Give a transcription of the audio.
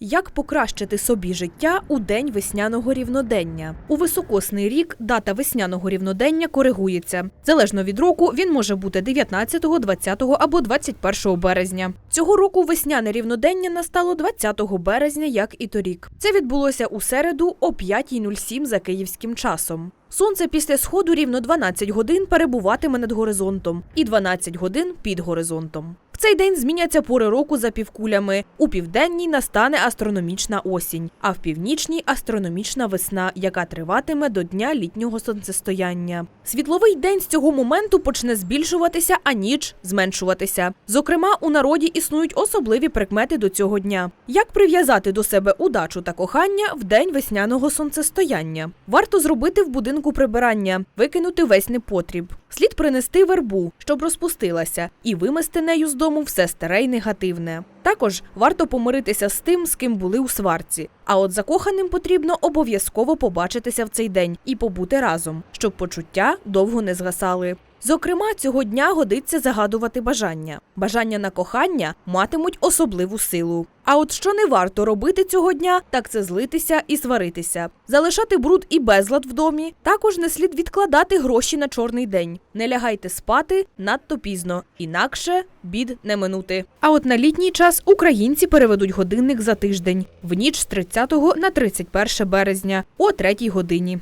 Як покращити собі життя у день весняного рівнодення? У високосний рік дата весняного рівнодення коригується. Залежно від року, він може бути 19, 20 або 21 березня. Цього року весняне рівнодення настало 20 березня, як і торік. Це відбулося у середу о 5.07 за київським часом. Сонце після сходу рівно 12 годин перебуватиме над горизонтом і 12 годин під горизонтом. В цей день зміняться пори року за півкулями. У південній настане астрономічна осінь, а в північній астрономічна весна, яка триватиме до дня літнього сонцестояння. Світловий день з цього моменту почне збільшуватися, а ніч зменшуватися. Зокрема, у народі існують особливі прикмети до цього дня. Як прив'язати до себе удачу та кохання в день весняного сонцестояння? Варто зробити в будинку прибирання, викинути весь непотріб. Слід принести вербу, щоб розпустилася, і вимести нею з дому все старе й негативне. Також варто помиритися з тим, з ким були у сварці. А от закоханим потрібно обов'язково побачитися в цей день і побути разом, щоб почуття довго не згасали. Зокрема, цього дня годиться загадувати бажання. Бажання на кохання матимуть особливу силу. А от що не варто робити цього дня, так це злитися і сваритися, залишати бруд і безлад в домі. Також не слід відкладати гроші на чорний день. Не лягайте спати надто пізно, інакше бід не минути. А от на літній час українці переведуть годинник за тиждень в ніч з 30 на 31 березня о 3 годині.